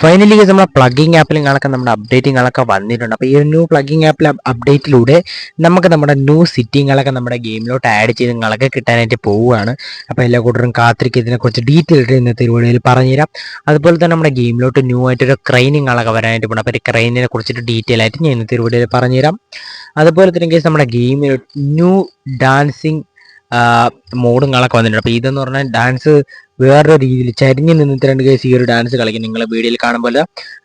Finally ഇത് നമ്മുടെ plugging ആപ്പിലുകളൊക്കെ നമ്മുടെ അപ്ഡേറ്റിങ്ങളൊക്കെ വന്നിട്ടുണ്ട്. അപ്പോൾ ഈ ഒരു ന്യൂ പ്ലഗിങ് ആപ്പിൽ അപ്ഡേറ്റിലൂടെ നമുക്ക് നമ്മുടെ ന്യൂ സിറ്റിങ്ങളൊക്കെ നമ്മുടെ ഗെയിമിലോട്ട് ആഡ് ചെയ്ത് നിങ്ങളൊക്കെ കിട്ടാനായിട്ട് പോവുകയാണ്. അപ്പോൾ എല്ലാ കൂട്ടരും കാത്തിരിക്കും ഇതിനെക്കുറിച്ച് ഡീറ്റെയിൽ ആയിട്ട് ഇന്നത്തെ വീഡിയോയിൽ പറഞ്ഞുതരാം. അതുപോലെ തന്നെ നമ്മുടെ ഗെയിമിലോട്ട് ന്യൂ ആയിട്ടൊരു ക്രൈനിങ്ങളൊക്കെ വരാനായിട്ട് പോകണം അപ്പോൾ ഈ ക്രൈനിനെ കുറിച്ചിട്ട് ഡീറ്റെയിൽ ആയിട്ട് ഞാൻ ഇന്നത്തെ വീഡിയോയിൽ പറഞ്ഞുതരാം. അതുപോലെ തന്നെ കേസ് നമ്മുടെ ഗെയിമിൽ ന്യൂ ഡാൻസിങ് മോഡുകളൊക്കെ വന്നിട്ടുണ്ട്. അപ്പോൾ ഇതെന്ന് പറഞ്ഞാൽ ഡാൻസ് വേറൊരു രീതിയിൽ ചരിഞ്ഞ് നിന്നിട്ട് രണ്ട് കേസ് ഈ ഒരു ഡാൻസ് കളിക്കും. നിങ്ങൾ വീഡിയോയിൽ കാണുമ്പോൾ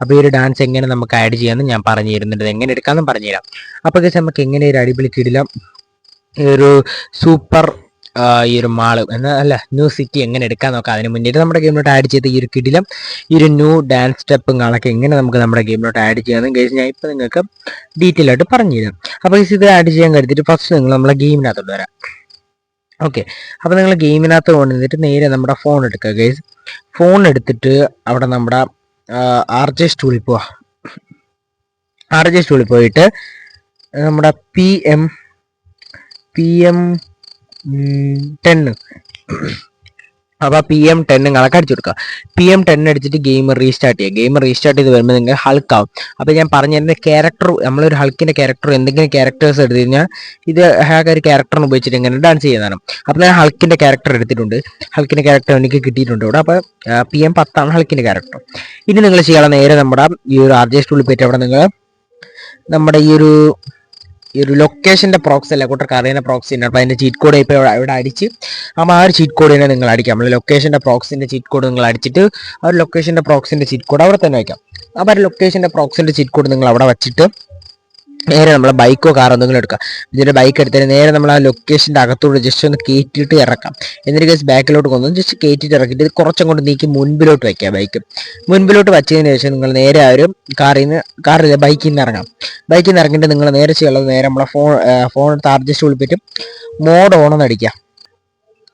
അപ്പോൾ ഈ ഒരു ഡാൻസ് എങ്ങനെ നമുക്ക് ആഡ് ചെയ്യാമെന്ന് ഞാൻ പറഞ്ഞു തരുന്നുണ്ട്. എങ്ങനെ എടുക്കാമെന്നും പറഞ്ഞു തരാം. അപ്പോൾ കേസ് നമുക്ക് എങ്ങനെ ഒരു അടിപൊളി കിടിലം ഒരു സൂപ്പർ ഈ ഒരു മാൾ എന്ന അല്ല ന്യൂ സിറ്റി എങ്ങനെ എടുക്കാൻ നോക്കാം. അതിന് മുന്നേറ്റ് നമ്മുടെ ഗെയിമിലോട്ട് ആഡ് ചെയ്ത ഈ ഒരു കിടിലം ഈ ഒരു ന്യൂ ഡാൻസ് സ്റ്റെപ്പും കാണൊക്കെ എങ്ങനെ നമുക്ക് നമ്മുടെ ഗെയിമിലോട്ട് ആഡ് ചെയ്യാമെന്ന് കേസ് ഞാൻ ഇപ്പോൾ നിങ്ങൾക്ക് ഡീറ്റെയിൽ ആയിട്ട് പറഞ്ഞു തരാം. അപ്പോൾ ഇത് ആഡ് ചെയ്യാൻ കരുതിയിട്ട് ഫസ്റ്റ് നിങ്ങൾ നമ്മളെ ഗെയിമിനകത്തോട്ട് വരാം. ഓക്കെ അപ്പോൾ നിങ്ങൾ ഗെയിമിനകത്ത് കൊണ്ടുവന്നിട്ട് നേരെ നമ്മുടെ ഫോൺ എടുക്കുക ഗൈസ് ഫോൺ എടുത്തിട്ട് അവിടെ നമ്മുടെ ആർ ജെ സ്റ്റൂളിൽ പോവാ. ആർ ജെ സ്റ്റൂളിൽ പോയിട്ട് നമ്മുടെ പി എം പി എം ടെന്ന് അപ്പോൾ പി എം ടെൻ നിങ്ങളൊക്കെ അടിച്ചു കൊടുക്കുക പി എം ടെൻ അടിച്ചിട്ട് ഗെയിം റീസ്റ്റാർട്ട് ചെയ്യുക ഗെയിം റീസ്റ്റാർട്ട് ചെയ്ത് വരുമ്പോൾ നിങ്ങൾ ഹൾക്കാവും അപ്പോൾ ഞാൻ പറഞ്ഞു തരുന്ന ക്യാരക്ടർ നമ്മളൊരു ഹൾക്കിന്റെ ക്യാരക്ടർ എന്തെങ്കിലും ക്യാരക്ടേഴ്സ് എടുത്തു കഴിഞ്ഞാൽ ഇത് ഹാക്ക് ഒരു ക്യാരക്ടറിന് ഉപയോഗിച്ചിട്ട് ഇങ്ങനെ ഡാൻസ് ചെയ്യുന്നതാണ് അപ്പോൾ ഞാൻ ഹൾക്കിന്റെ ക്യാരക്ടർ എടുത്തിട്ടുണ്ട്. ഹൾക്കിന്റെ ക്യാരക്ടർ എനിക്ക് കിട്ടിയിട്ടുണ്ട് ഇവിടെ. അപ്പോൾ പി എം പത്താണ് ഹൾക്കിന്റെ ക്യാരക്ടർ ഇനി നിങ്ങൾ ചെയ്യാനുള്ള നേരെ നമ്മുടെ ഈ ഒരു ആർ ജെ സ്റ്റൂളിൽ പോയിട്ട് അവിടെ നിങ്ങൾ നമ്മുടെ ഈ ഒരു ഈ ഒരു ലൊക്കേഷന്റെ പ്രോക്സ് അല്ല കൂട്ടർക്ക് അറിയുന്ന പ്രോക്സി ഉണ്ട് അപ്പോൾ അതിന്റെ ചീറ്റ് കോഡ് ഇപ്പോൾ ഇവിടെ അടിച്ച് അപ്പോൾ ആ ഒരു ചീറ്റ് കോഡ് തന്നെ നിങ്ങൾ അടിക്കാം. നമ്മൾ ലൊക്കേഷന്റെ പ്രോക്സിന്റെ ചീറ്റ് കോഡ് നിങ്ങൾ അടിച്ചിട്ട് ആ ഒരു ലൊക്കേഷന്റെ പ്രോക്സിന്റെ ചീറ്റ് കോഡ് അവിടെ തന്നെ വയ്ക്കാം. അപ്പോൾ ആ ലൊക്കേഷന്റെ പ്രോക്സിന്റെ ചീറ്റ് കോഡ് നിങ്ങൾ അവിടെ വെച്ചിട്ട് നേരെ നമ്മൾ ബൈക്കോ കാറോ എന്തെങ്കിലും എടുക്കാം. ഇതിന്റെ ബൈക്ക് എടുത്തിട്ട് നേരെ നമ്മൾ ആ ലൊക്കേഷന്റെ അകത്തോട് ജസ്റ്റ് ഒന്ന് കയറ്റിയിട്ട് ഇറക്കാം. എന്നിട്ട് കേസ് ബാക്കിലോട്ട് കൊന്നു ജസ്റ്റ് കയറ്റിയിട്ട് ഇറക്കിയിട്ട് കുറച്ചും കൊണ്ട് നീക്കി മുൻപിലോട്ട് വയ്ക്കാം ബൈക്ക് മുൻപിലോട്ട് വച്ചതിന് ശേഷം നിങ്ങൾ നേരെ ആ ഒരു കാറിൽ നിന്ന് കാറിൽ ബൈക്കിൽ നിന്ന് ഇറങ്ങാം. ബൈക്കിൽ നിന്ന് ഇറങ്ങിയിട്ട് നിങ്ങൾ നേരെ ചെയ്യുള്ളത് നേരെ നമ്മളെ ഫോൺ ഫോൺ എടുത്ത് അഡ്ജസ്റ്റ് മോഡ് മോഡ് ഓണെന്ന് അടിക്കാം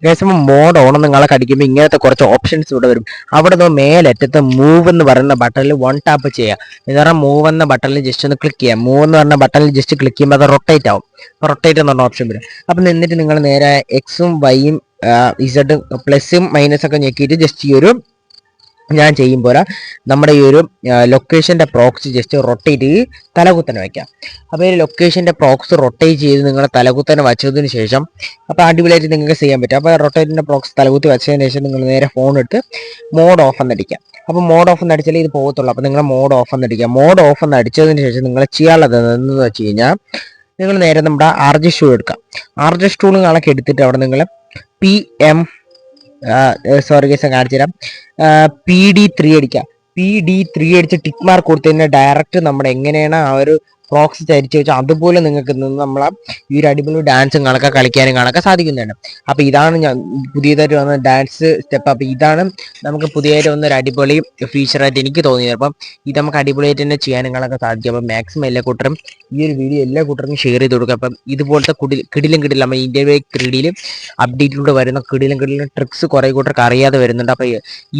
ഗൈസ് മോഡ് ഓൺ നിങ്ങളെ കടിക്കുമ്പോൾ ഇങ്ങനത്തെ കുറച്ച് ഓപ്ഷൻസ് ഇവിടെ വരും. അവിടെ നിന്ന് മേലറ്റത്ത് മൂവ് എന്ന് പറയുന്ന ബട്ടണിൽ വൺ ടാപ്പ് ചെയ്യുക എന്ന് പറഞ്ഞാൽ മൂവ് എന്ന ബട്ടണിൽ ജസ്റ്റ് ഒന്ന് ക്ലിക്ക് ചെയ്യാം. മൂവ് എന്ന് പറഞ്ഞ ബട്ടണിൽ ജസ്റ്റ് ക്ലിക്ക് ചെയ്യുമ്പോൾ അത് റൊട്ടേറ്റ് ആവും. റൊട്ടേറ്റ് എന്ന് പറഞ്ഞ ഓപ്ഷൻ വരും. അപ്പം നിന്നിട്ട് നിങ്ങൾ നേരെ എക്സും വൈയും ഇസഡും പ്ലസും മൈനസ് ഒക്കെ ഞെക്കിയിട്ട് ജസ്റ്റ് ഈ ഒരു ഞാൻ ചെയ്യുമ്പോൾ നമ്മുടെ ഈ ഒരു ലൊക്കേഷന്റെ പ്രോക്സ് ജസ്റ്റ് റൊട്ടേറ്റ് ചെയ്ത് തലകുത്തനെ വയ്ക്കാം അപ്പോൾ ഈ ലൊക്കേഷന്റെ പ്രോക്സ് റൊട്ടേറ്റ് ചെയ്ത് നിങ്ങൾ തലകുത്തനെ വച്ചതിന് ശേഷം അപ്പോൾ അടിപൊളിയായിട്ട് നിങ്ങൾക്ക് ചെയ്യാൻ പറ്റും. അപ്പോൾ റൊട്ടേറ്റിന്റെ പ്രോക്സ് തലകുത്തി വെച്ചതിന് ശേഷം നിങ്ങൾ നേരെ ഫോൺ എടുത്ത് മോഡ് ഓഫ് എന്നടിക്കാം അപ്പോൾ മോഡ് ഓഫ് എന്ന് അടിച്ചാലേ ഇത് പോകത്തുള്ളൂ. അപ്പോൾ നിങ്ങൾ മോഡ് ഓഫ് എന്ന് അടിക്കുക മോഡ് ഓഫ് എന്ന് അടിച്ചതിന് ശേഷം നിങ്ങൾ ചെയ്യാനുള്ളത് എന്ന് വെച്ച് കഴിഞ്ഞാൽ നിങ്ങൾ നേരെ നമ്മുടെ ആർ ജി സ്റ്റൂൾ എടുക്കാം. ആർ ജി സ്റ്റൂൾ കണക്ക് എടുത്തിട്ട് അവിടെ നിങ്ങൾ പി എം സോറി ഗൈസ് കാണിച്ചു തരാം. പി ഡി ത്രീ അടിക്കുക പി ഡി ത്രീ അടിച്ച് ടിക്ക് മാർക്ക് കൊടുത്തു കഴിഞ്ഞാൽ ഡയറക്റ്റ് നമ്മുടെ എങ്ങനെയാണ് ആ ഒരു പ്രോക്സ് ധരിച്ച് വെച്ചാൽ അതുപോലെ നിങ്ങൾക്ക് നിന്ന് നമ്മളെ ഈ ഒരു അടിപൊളി ഡാൻസും കണക്കെ കളിക്കാനും കണക്കെ സാധിക്കുന്നുണ്ട്. അപ്പോൾ ഇതാണ് ഞാൻ പുതിയതായിട്ട് വന്ന ഡാൻസ് സ്റ്റെപ്പ് അപ്പോൾ ഇതാണ് നമുക്ക് പുതിയതായിട്ട് വന്ന ഒരു അടിപൊളി ഫീച്ചറായിട്ട് എനിക്ക് തോന്നിയത്. അപ്പം ഇത് നമുക്ക് അടിപൊളിയായിട്ട് തന്നെ ചെയ്യാനും കണക്കെ സാധിക്കും. അപ്പം മാക്സിമം എല്ലാ കൂട്ടരും ഈ ഒരു വീഡിയോ എല്ലാ കൂട്ടർക്കും ഷെയർ ചെയ്ത് കൊടുക്കുക. അപ്പം ഇതുപോലത്തെ കുടി കിടിലും കിടിലും നമ്മൾ ഇന്ത്യ ത്രീഡിയിൽ അപ്ഡേറ്റിലൂടെ വരുന്ന കിടിലും കിടിലും ട്രിക്സ് കുറേ കൂട്ടർക്ക് അറിയാതെ വരുന്നുണ്ട്. അപ്പോൾ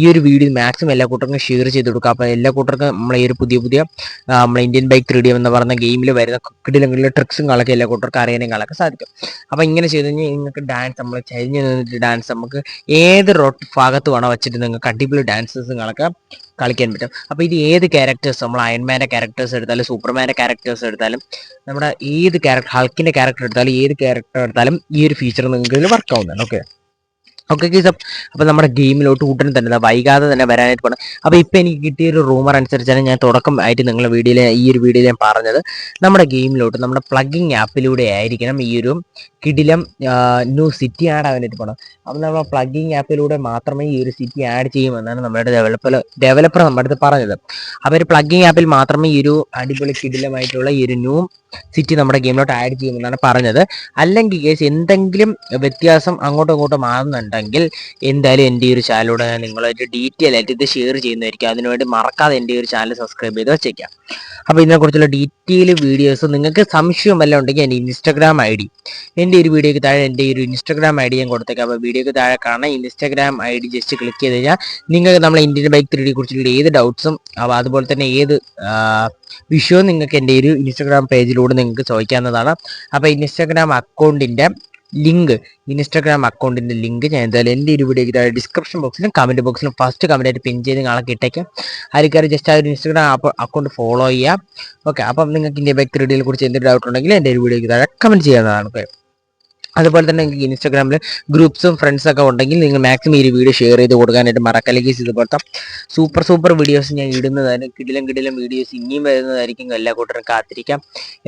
ഈ ഒരു വീഡിയോ മാക്സിമം എല്ലാ കൂട്ടർക്കും ഷെയർ ചെയ്ത് കൊടുക്കുക. അപ്പോൾ എല്ലാ കൂട്ടർക്കും നമ്മളെ ഈ ഒരു പുതിയ പുതിയ നമ്മളെ ഇന്ത്യൻ ബൈക്ക് ത്രീ എന്ന് പറയുന്ന ഗെയിമിൽ വരുന്ന കിടിലും കിടിലും ട്രിക്സും കളൊക്കെ എല്ലാ കൂട്ടർക്ക് അറിയാനും കളൊക്കെ സാധിക്കും. അപ്പോൾ ഇങ്ങനെ ചെയ്ത് കഴിഞ്ഞാൽ നിങ്ങൾക്ക് ഡാൻസ് നമ്മൾ ചരിഞ്ഞ് നിന്നിട്ട് ഡാൻസ് നമുക്ക് ഏത് റോട്ട് ഭാഗത്ത് വേണോ വെച്ചിട്ട് നിങ്ങൾക്ക് അടിപൊളി ഡാൻസസുകളൊക്കെ കളിക്കാൻ പറ്റും. അപ്പോൾ ഇത് ഏത് ക്യാരക്ടേഴ്സ് നമ്മൾ അയൺമാന്റെ ക്യാരക്ടേഴ്സ് എടുത്താലും സൂപ്പർമാന്റെ ക്യാരക്ടേഴ്സ് എടുത്താലും നമ്മുടെ ഏത് ക്യാരക്ടർ ഹൾക്കിന്റെ ക്യാരക്ടർ എടുത്താലും ഏത് ക്യാരക്ടർ എടുത്താലും ഈ ഒരു ഫീച്ചർ നിങ്ങൾക്ക് ഇതിൽ വർക്ക് ആവുന്നതാണ് ഓക്കെ ഓക്കെ ഗീസ് അപ്പോൾ നമ്മുടെ ഗെയിമിലോട്ട് ഉടൻ തന്നെ വൈകാതെ തന്നെ വരാനായിട്ട് പോകണം അപ്പോൾ ഇപ്പോൾ എനിക്ക് കിട്ടിയ ഒരു റൂമർ അനുസരിച്ചാണ് ഞാൻ തുടക്കം ആയിട്ട് നിങ്ങളുടെ വീഡിയോയിൽ ഈ ഒരു വീഡിയോയിൽ ഞാൻ പറഞ്ഞത്. നമ്മുടെ ഗെയിമിലോട്ട് നമ്മുടെ പ്ലഗിങ് ആപ്പിലൂടെ ആയിരിക്കണം ഈ ഒരു കിടിലം ന്യൂ സിറ്റി ആഡ് ആവാനായിട്ട് പോകണം അപ്പം നമ്മൾ പ്ലഗിങ് ആപ്പിലൂടെ മാത്രമേ ഈ ഒരു സിറ്റി ആഡ് ചെയ്യുമെന്നാണ് നമ്മുടെ ഡെവലപ്പർ ഡെവലപ്പർ നമ്മുടെ അടുത്ത് പറഞ്ഞത്. അപ്പോൾ ഒരു പ്ലഗിങ് ആപ്പിൽ മാത്രമേ ഈ ഒരു അടിപൊളി കിടിലമായിട്ടുള്ള ഈ ഒരു ന്യൂ സിറ്റി നമ്മുടെ ഗെയിമിലോട്ട് ആഡ് ചെയ്യുമെന്നാണ് പറഞ്ഞത്. അല്ലെങ്കിൽ കേസ് എന്തെങ്കിലും വ്യത്യാസം അങ്ങോട്ടും ഇങ്ങോട്ടും മാറുന്നുണ്ടെങ്കിൽ എന്തായാലും എന്റെ ഈ ഒരു ചാനലിലൂടെ നിങ്ങളായിട്ട് ഡീറ്റെയിൽ ആയിട്ട് ഇത് ഷെയർ ചെയ്യുന്നതായിരിക്കും. അതിനുവേണ്ടി മറക്കാതെ എന്റെ ഈ ഒരു ചാനൽ സബ്സ്ക്രൈബ് ചെയ്ത് വെച്ചേക്കാം. അപ്പോൾ ഇതിനെക്കുറിച്ചുള്ള ഡീറ്റെയിൽ വീഡിയോസ് നിങ്ങൾക്ക് സംശയം വല്ലതും ഉണ്ടെങ്കിൽ എന്റെ ഇൻസ്റ്റാഗ്രാം ഐ ഡി. എന്റെ ഒരു വീഡിയോക്ക് താഴെ എന്റെ ഒരു ഇൻസ്റ്റാഗ്രാം ഐ ഡി ഞാൻ കൊടുത്തേക്കാം. അപ്പോൾ വീഡിയോക്ക് താഴെ കാണാൻ Instagram I D just click ചെയ്ത് കഴിഞ്ഞാൽ നിങ്ങൾക്ക് നമ്മളെ ഇന്ത്യൻ ബൈക്ക് ത്രീ ഡി കുറിച്ചുള്ള ഏത് ഡൗട്ട്സും അപ്പോൾ അതുപോലെ തന്നെ ഏത് വിഷയവും നിങ്ങൾക്ക് എന്റെ ഒരു ഇൻസ്റ്റാഗ്രാം പേജിലൂടെ നിങ്ങൾക്ക് ചോദിക്കാവുന്നതാണ്. അപ്പോൾ ഇൻസ്റ്റാഗ്രാം അക്കൗണ്ടിന്റെ ലിങ്ക് ഇൻസ്റ്റാഗ്രാം അക്കൗണ്ടിന്റെ ലിങ്ക് ഞാൻ എന്തായാലും എന്റെ ഒരു വീഡിയോ ഡിസ്ക്രിപ്ഷൻ ബോക്സിലും കമന്റ് ബോക്സിലും ഫസ്റ്റ് കമന്റായിട്ട് പിൻ ചെയ്ത് നാളെ ഇട്ടേക്കാം. ആൾക്കാർ ജസ്റ്റ് ആ ഒരു ഇൻസ്റ്റാഗ്രാം അക്കൗണ്ട് ഫോളോ ചെയ്യാം ഓക്കെ അപ്പം നിങ്ങൾക്ക് ഇന്ത്യ ബൈക്ക് ഡിയെ കുറിച്ച് എന്തെങ്കിലും ഡൗട്ട് ഉണ്ടെങ്കിൽ എന്റെ ഒരു വീഡിയോയ്ക്ക് താഴെ കമന്റ് ചെയ്യാവുന്നതാണ്. ഓക്കെ അതുപോലെ തന്നെ നിങ്ങൾക്ക് ഇൻസ്റ്റാഗ്രാമിൽ ഗ്രൂപ്പ്സും ഫ്രണ്ട്സ് ഒക്കെ ഉണ്ടെങ്കിൽ നിങ്ങൾ മാക്സിമം ഈ വീഡിയോ ഷെയർ ചെയ്ത് കൊടുക്കാനായിട്ട് മറക്കല്ലെങ്കിൽ ഇതുപോലത്തെ സൂപ്പർ സൂപ്പർ വീഡിയോസ് ഞാൻ ഇടുന്നതാണ് കിടിലം കിടിലം വീഡിയോസ് ഇനിയും വരുന്നതായിരിക്കും. എല്ലാ കൂട്ടരും കാത്തിരിക്കാം.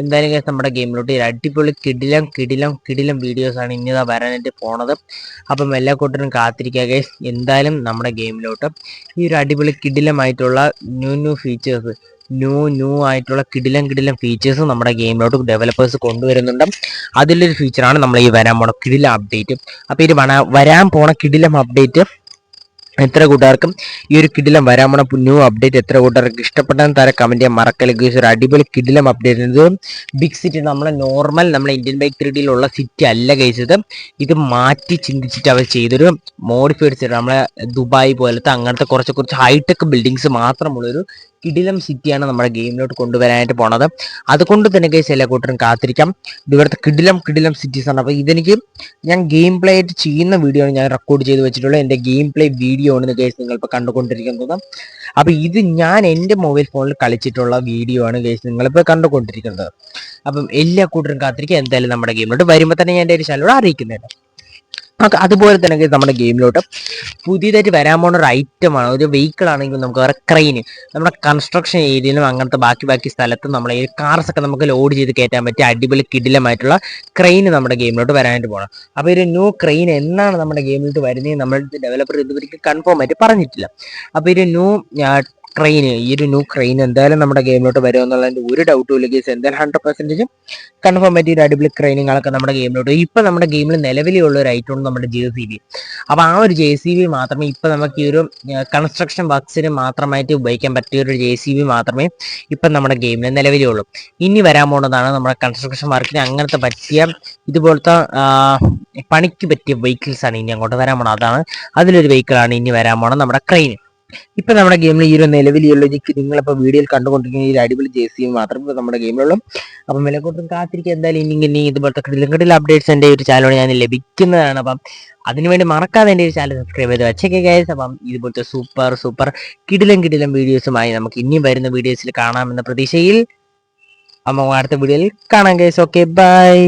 എന്തായാലും guys നമ്മുടെ ഗെയിമിലോട്ട് ഒരു അടിപൊളി കിടിലം കിടിലം കിടിലം വീഡിയോസാണ് ആണ് ഇനി ഇതാ വരാനായിട്ട് പോണത്. അപ്പം എല്ലാ കൂട്ടരും കാത്തിരിക്കുക കേസ് എന്തായാലും നമ്മുടെ ഗെയിമിലോട്ട് ഈ ഒരു അടിപൊളി കിടിലമായിട്ടുള്ള new new features new new ആയിട്ടുള്ള കിടിലം കിടിലം ഫീച്ചേഴ്സ് നമ്മുടെ ഗെയിമിലോട്ട് ഡെവലപ്പേഴ്സ് കൊണ്ടുവരുന്നുണ്ട്. അതിലൊരു ഫീച്ചറാണ് നമ്മൾ ഈ വരാൻ പോണ കിടിലം അപ്ഡേറ്റ് അപ്പോൾ ഇത് വരാൻ പോണ കിടിലം അപ്ഡേറ്റ് എത്ര കൂട്ടുകാർക്കും? ഈ ഒരു കിടിലം വരാൻ പോണ ന്യൂ അപ്ഡേറ്റ് എത്ര കൂട്ടുകാർക്ക് ഇഷ്ടപ്പെട്ടെന്ന് തര കമന്റ് ചെയ്യാൻ മറക്കല്ലേ ഗൈസ് ഒരു അടിപൊളി കിടിലം അപ്ഡേറ്റ് ഇത്. ബിഗ് സിറ്റി നമ്മളെ നോർമൽ നമ്മളെ ഇന്ത്യൻ ബൈക്ക് ത്രീ ഡിയിലുള്ള സിറ്റി അല്ല ഇത്. ഇത് മാറ്റി ചിന്തിച്ചിട്ട് അവർ ചെയ്തൊരു മോഡിഫൈഡ് സിറ്റി നമ്മളെ ദുബായ് പോലത്തെ അങ്ങനത്തെ കുറച്ച് കുറച്ച് ഹൈടെക് ബിൽഡിങ്സ് മാത്രമുള്ളൊരു കിടിലം സിറ്റിയാണ് നമ്മുടെ ഗെയിമിലോട്ട് കൊണ്ടുവരാനായിട്ട് പോണത്. അതുകൊണ്ട് തന്നെ കേസ് എല്ലാ കൂട്ടരും കാത്തിരിക്കാം. ഇവിടുത്തെ കിടിലം കിടിലം സിറ്റീസ് ആണ്. അപ്പോൾ ഇതെനിക്ക് ഞാൻ ഗെയിം പ്ലേ ആയിട്ട് ചെയ്യുന്ന വീഡിയോ ആണ് ഞാൻ റെക്കോർഡ് ചെയ്ത് വെച്ചിട്ടുള്ളത്. എന്റെ ഗെയിം പ്ലേ വീഡിയോ ആണ് കേസ് നിങ്ങൾ ഇപ്പോൾ കണ്ടുകൊണ്ടിരിക്കുന്നത്. അപ്പോൾ ഇത് ഞാൻ എന്റെ മൊബൈൽ ഫോണിൽ കളിച്ചിട്ടുള്ള വീഡിയോ ആണ് കേസ് നിങ്ങളിപ്പോൾ കണ്ടുകൊണ്ടിരിക്കുന്നത്. അപ്പം എല്ലാ കൂട്ടരും കാത്തിരിക്കുക എന്തായാലും നമ്മുടെ ഗെയിമിലോട്ട് വരുമ്പോൾ തന്നെ ഞാൻ എന്റെ ഒരു ചാനലോട് അറിയിക്കുന്നുണ്ട് അതുപോലെ തന്നെ നമ്മുടെ ഗെയിമിലോട്ട് പുതിയതായിട്ട് വരാൻ പോകുന്ന ഒരു ഐറ്റമാണ് ഒരു വെഹിക്കിൾ ആണെങ്കിലും നമുക്ക് വേറെ ക്രെയിൻ നമ്മുടെ കൺസ്ട്രക്ഷൻ ഏരിയയിലും അങ്ങനത്തെ ബാക്കി ബാക്കി സ്ഥലത്തും നമ്മളെ ഈ കാർസ് ഒക്കെ നമുക്ക് ലോഡ് ചെയ്ത് കയറ്റാൻ പറ്റിയ അടിപൊളി കിടിലമായിട്ടുള്ള ക്രെയിൻ നമ്മുടെ ഗെയിമിലോട്ട് വരാനായിട്ട് പോകണം അപ്പോൾ ഒരു ന്യൂ ക്രെയിൻ എന്നാണ് നമ്മുടെ ഗെയിമിലോട്ട് വരുന്നത് നമ്മൾ ഡെവലപ്പർ ഇതുവരെയ്ക്ക് കൺഫേം ആയിട്ട് പറഞ്ഞിട്ടില്ല. അപ്പോൾ ഒരു ന്യൂ ക്രെയിൻ ഈ ഒരു ന്യൂ ക്രെയിൻ എന്തായാലും നമ്മുടെ ഗെയിമിലോട്ട് വരുമെന്നുള്ളതിന്റെ ഒരു ഡൗട്ടും ഇല്ല ഗീസ് എന്തായാലും ഹൺഡ്രഡ് പെർസെന്റേജും കൺഫേം ആയിട്ട് ഒരു അടിപൊളി ട്രെയിനിങ്ങളൊക്കെ നമ്മുടെ ഗെയിമിലോട്ട് ഇപ്പൊ നമ്മുടെ ഗെയിമിൽ നിലവിലുള്ള ഒരു ഐറ്റം നമ്മുടെ ജെ സി ബി അപ്പൊ ആ ഒരു ജെ സി ബി മാത്രമേ ഇപ്പൊ നമുക്ക് ഈ ഒരു കൺസ്ട്രക്ഷൻ വർക്ക്സിന് മാത്രമായിട്ട് ഉപയോഗിക്കാൻ പറ്റിയ ഒരു ജെ സി ബി മാത്രമേ ഇപ്പൊ നമ്മുടെ ഗെയിമിൽ നിലവിലുള്ളൂ ഇനി വരാൻ പോകുന്നതാണ് നമ്മുടെ കൺസ്ട്രക്ഷൻ വർക്കിന് അങ്ങനത്തെ പറ്റിയ ഇതുപോലത്തെ പണിക്ക് പറ്റിയ വെഹിക്കിൾസ് ആണ് ഇനി അങ്ങോട്ട് വരാൻ പോണത്. അതാണ് അതിലൊരു വെഹിക്കിൾ ആണ് ഇനി വരാൻ പോണത് നമ്മുടെ ക്രെയിൻ ഇപ്പൊ നമ്മുടെ ഗെയിമിൽ ഈ ഒരു നിലവിലുള്ള നിങ്ങളിപ്പോ വീഡിയോയിൽ കണ്ടുകൊണ്ടിരിക്കുന്ന ഈ ഒരു അടിപൊളി ജെ സി ബി മാത്രമേ ഇപ്പൊ നമ്മുടെ ഗെയിമിലുള്ളൂ അപ്പം വിലക്കൂട്ടും കാത്തിരിക്കുക. എന്തായാലും ഇനി ഇനി ഇതുപോലത്തെ കിടിലം അപ്ഡേറ്റ്സ് എന്റെ ഒരു ചാനലോട് ഞാൻ ലഭിക്കുന്നതാണ്. അപ്പം അതിനുവേണ്ടി മറക്കാതെ എന്റെ ഒരു ചാനൽ സബ്സ്ക്രൈബ് ചെയ്ത് വെച്ചേക്കെ ഗൈസ് അപ്പം ഇതുപോലത്തെ സൂപ്പർ സൂപ്പർ കിടിലം കിടിലം വീഡിയോസുമായി നമുക്ക് ഇനിയും വരുന്ന വീഡിയോസിൽ കാണാമെന്ന പ്രതീക്ഷയിൽ. അമ്മ അടുത്ത വീഡിയോയിൽ കാണാം ഗൈസ് ഓക്കെ ബൈ